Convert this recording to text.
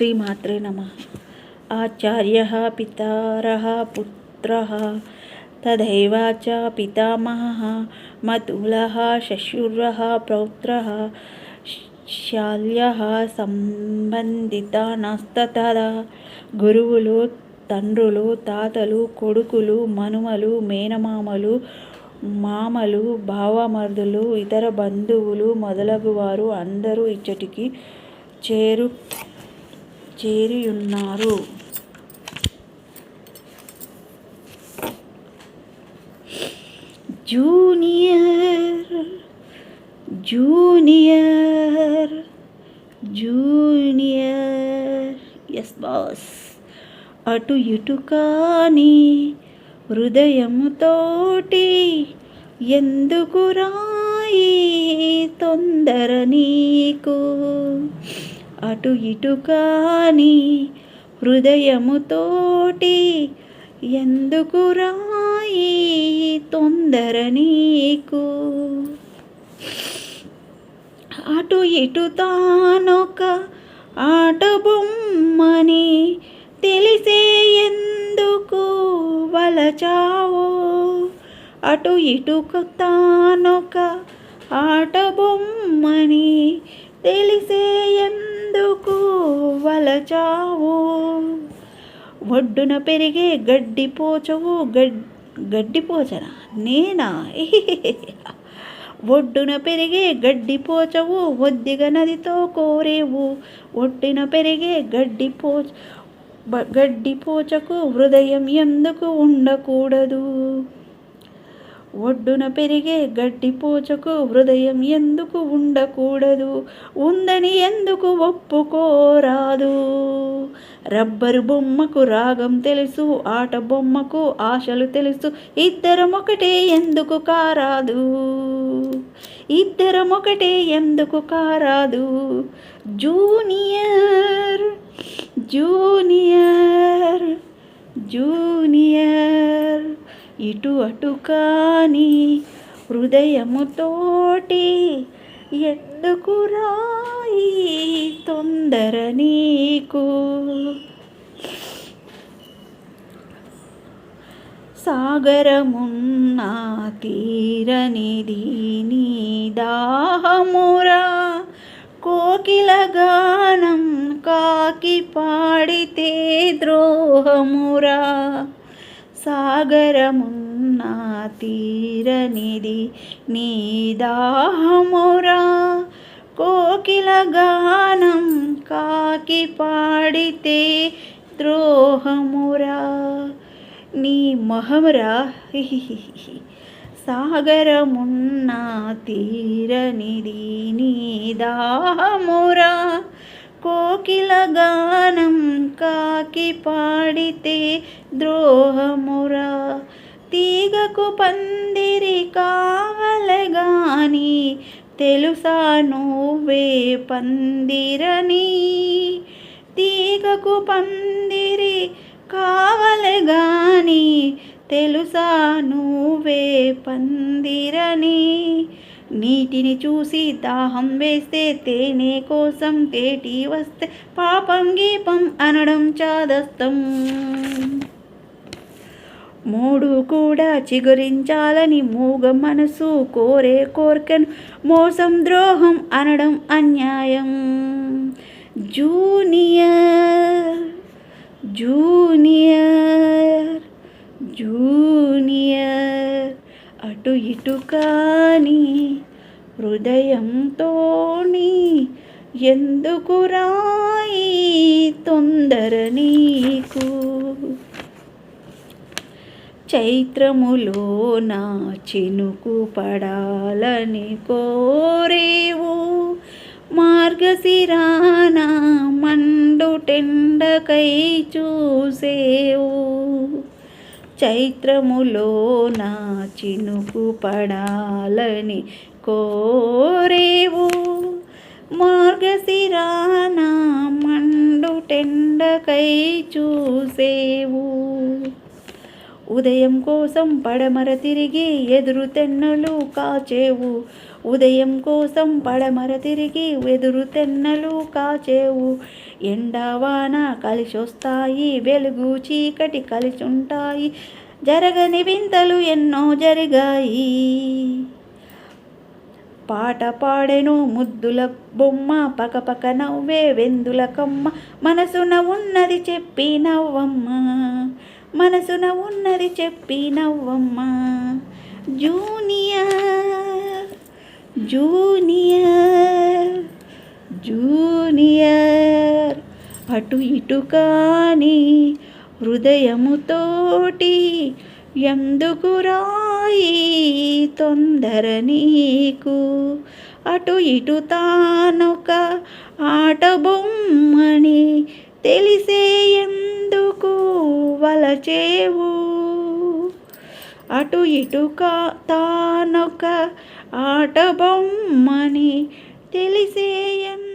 శ్రీమాత్రే నమ ఆచార్య పితార పుత్ర తథైవాచ పితామహ మతుల శశుర పౌత్ర శాల్య సంబంధిత గురువులు తండ్రులు తాతలు కొడుకులు మనుమలు మేనమామలు మామలు భావమరుదులు ఇతర బంధువులు మొదలగువారు అందరూ ఇచ్చటికి చేరు చేరియున్నారు. Junior junior junior. Yes boss అటు ఇటు కానీ హృదయముతోటి ఎందుకు రాయి తొందర నీకు? అటు ఇటు కానీ హృదయముతోటి ఎందుకు రాయి తొందర నీకు? అటు ఇటు తానొక ఆట బొమ్మని తెలిసే ఎందుకు వలచావో? అటు ఇటు తానొక ఆట బొమ్మని తెలిసే ఎందుకు వలచావో? ఒడ్డున పెరిగే గడ్డి పోచవు గడ్ గడ్డిపోచన నేనా? ఒడ్డున పెరిగే గడ్డి పోచవు ఒద్దిగ నదితో కోరేవు. ఒడ్డున పెరిగే గడ్డి పోచ గడ్డి పోచకు హృదయం ఎందుకు ఉండకూడదు? ఒడ్డున పెరిగే గడ్డి పోచకు హృదయం ఎందుకు ఉండకూడదు? ఉందని ఎందుకు ఒప్పుకోరాదు? రబ్బరు బొమ్మకు రాగం తెలుసు ఆట బొమ్మకు ఆశలు తెలుసు ఇద్దరం ఒకటే ఎందుకు కారాదు? ఇద్దరం ఒకటే ఎందుకు కారాదు? జూనియర్ జూనియర్ జూ ఇటు అటు కానీ హృదయముతోటి ఎందుకు రాయి తొందర నీకు? సాగరమున్న తీరనిది నీ దాహమురా కోకిల గానం కాకి పాడితే ద్రోహమురా. సాగరమున్నా తీరనిది నీ దాహమురా. కోకిల గానం కాకి పాడితే ద్రోహమురా. నీ మొహమురా. సాగరమున్నా తీరనిది నీ దాహమురా. కోకిల గానం కాకి పాడితే ద్రోహమురా తీగకు పందిరి కావలగాని తెలుసా నువ్వే పందిరని? తీగకు పందిరి కావలగాని తెలుసా నువ్వే పందిరని? నీటిని చూసి దాహం వేస్తే తేనె కోసం తేటి వస్తే పాపం గీపం అనడం చాదస్తం. మూడు కూడా చిగురించాలని మూగ మనసు కోరే కోరికను మోసం ద్రోహం అనడం అన్యాయం. జూనియర్ జూనియర్ జూనియర్ అటు ఇటు కానీ హృదయంతో ఎందుకు రాయి తొందర నీకు? చైత్రములో నా చినుకు పడాలని కోరేవు. మార్గశిరాన మండుటెండకై చూసేవు. చైత్రములో నా చినుకు పడాలని కోరేవు. మార్గశిరాన మండుటెండకై చూసేవు. ఉదయం కోసం పడమర తిరిగి ఎదురు తెన్నలు కాచేవు. ఉదయం కోసం పడమర తిరిగి ఎదురు తెన్నలు కాచేవు. ఎండవాన కలిసొస్తాయి వెలుగు చీకటి కలిసుంటాయి. జరగని వింతలు ఎన్నో జరిగాయి. పాట పాడెను ముద్దుల బొమ్మ పకపక నవ్వే వెందుల కమ్మ మనసున ఉన్నది చెప్పి నవ్వమ్మ. మనసున ఉన్నది చెప్పి నవ్వమ్మ. Junior junior junior. అటు ఇటు కానీ హృదయముతోటి ఎందుకు రాయి తొందర నీకు? అటు ఇటు తానొక ఆట బొమ్మని తెలిసే ఎందుకు వలచేవు? అటు ఇటుక తానొక ఆట బొమ్మని తెలిసే ఎందుకు